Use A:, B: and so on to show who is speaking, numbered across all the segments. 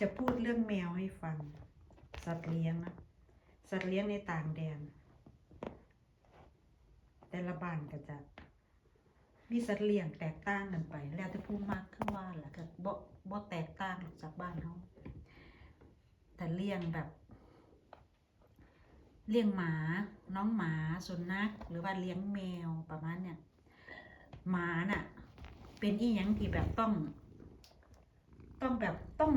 A: จะพูดเรื่องแมวให้ฟัง สัตว์เลี้ยงนะ สัตว์เลี้ยงในต่างแดน แต่ละบ้านก็จะ มีสัตว์เลี้ยงแตกต่างกันไป แล้วแต่ผู้มากขึ้นว่าแหละก็บ่บ่แตกต่างหรอกจากบ้านเขาแต่เลี้ยงแบบ เลี้ยงหมา น้องหมาสุนัขหรือว่าเลี้ยงแมวประมาณเนี่ยหมาน่ะ เป็นอีหยังที่แบบต้อง ต้องแบบต้อง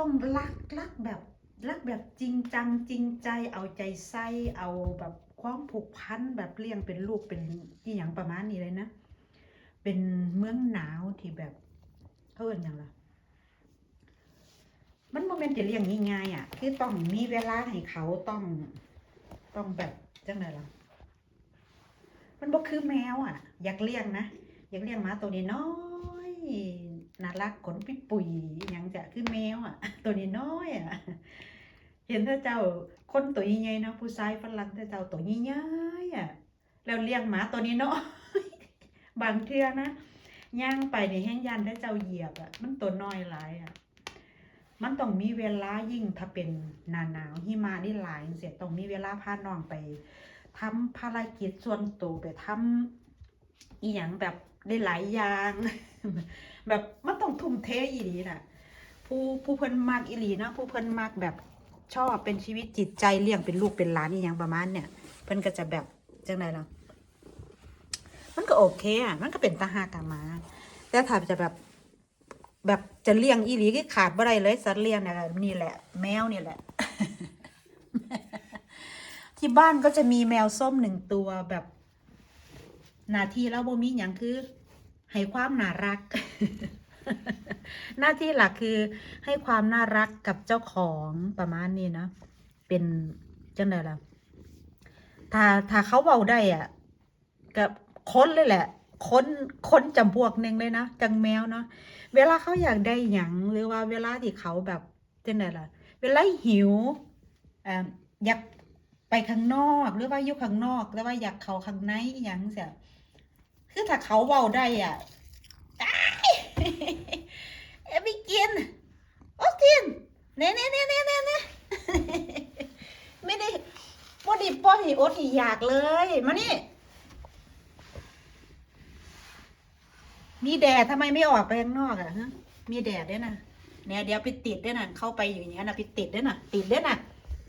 A: ต้องรักรักแบบรักแบบจริงจังจริงใจเอาใจใส่เอาแบบความผูกพันแบบเลี้ยงเป็นลูกเป็นอีหยังประมาณนี้เลยนะ เป็นเมืองหนาวที่แบบเขาเอิ้นยังล่ะมันโมเมนต์จะเลี้ยงง่ายๆอะ คือต้องมีเวลาให้เขาต้องต้องแบบจังไดล่ะมันบ่คือแมวอะ อยากเลี้ยงนะอยากเลี้ยงหมาตัวนี้น้อยน่ารักขนปุยปุยยังจะคือแม ตัวนี้น้อยอะเห็นถ้าเจ้าคนตัวใหญ่ๆนะผู้ชายฝรั่งถ้าเจ้าตัวใหญ่ๆอะแล้วเลี้ยงหมาตัวนี้น้อยบางเทื่อนะย่างไปในแห้งยันถ้าเจ้าเหยียบอะมันตัวน้อยหลายอะมันต้องมีเวลายิ่งถ้าเป็นหนาหนาวหิมะนี่หลายเสียต้องมีเวลาพาน้องไปทำภารกิจส่วนตัวไปทำอีหยังแบบได้หลายอย่าง แบบมันต้องทุ่มเทอีหลีน่ะ ผู้ผู้เพิ่นมากอีหลีเนาะผู้เพิ่นมากแบบชอบเป็นชีวิตจิตใจเลี้ยงเป็นลูกเป็นหลานอีหยังประมาณเนี่ย เพิ่นก็จะแบบจังไดล่ะมันก็โอเคอะมันก็เป็นตาหากามาแต่ถ้าจะแบบแบบจะเลี้ยงอีหลีก็ขาดบ่ได้เลยสัตว์เลี้ยงเนี่ยนี่แหละ แมวนี่แหละ ที่บ้านก็จะมีแมวส้มหนึ่งตัวแบบนาทีแล้วบ่มีอย่างคือ ให้ความน่ารัก หน้าที่หลักคือให้ความน่ารักกับเจ้าของประมาณนี้นะ เป็นจังไดล่ะถ้าถ้าเขาเว้าได้อะกับค้นเลยแหละ ค้นค้นจำพวกหนึ่งเลยนะจังแมวเนาะเวลาเขาอยากได้หยังหรือว่าเวลาที่เขาแบบจังไดล่ะ เวลาหิวอ่ออยากไปข้างนอกหรือว่าอยู่ข้างนอก หรือว่าอยากเข้าข้างในอหย่างเสียคือถ้าเขาเว้าได้อะ ได้เอ้ยไม่กินโอสตินเน่เน่เน่เน่เน่เน่ ไม่ได้ บ่ดีป้อนอีอดอีอยากเลย มานี่ มีแดดทำไมไม่ออกไปข้างนอกอะฮะ มีแดดด้วยนะเนี่ยเดี๋ยวไปติดด้วยนะเข้าไปอยู่อย่างนี้ยนะไปติดด้วยนะติดด้วยนะ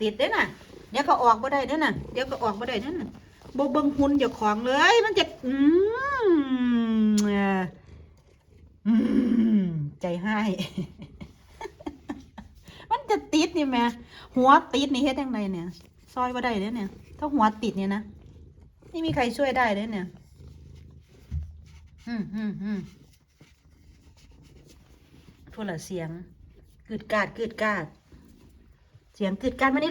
A: ติดด้วยนะเดี๋ยวก็ออกบ่ได้ด้วยนะเดี๋ยวก็ออกบ่ได้ด้วยนะบ่เบิ่งหุ่นเจ้าของเลย มันจะอืมอืมใจให้มันจะติดนี่แม่หัวติดนี่เฮ็ดยังไงเนี่ย ซอยว่าได้เลยเนี่ย ถ้าหัวติดเนี่ยนะไม่มีใครช่วยได้เลยเนี่ย อืมอืมอืมพูดละเสียงกึดกาดกึดกาด เสียงกึดกาดมานี่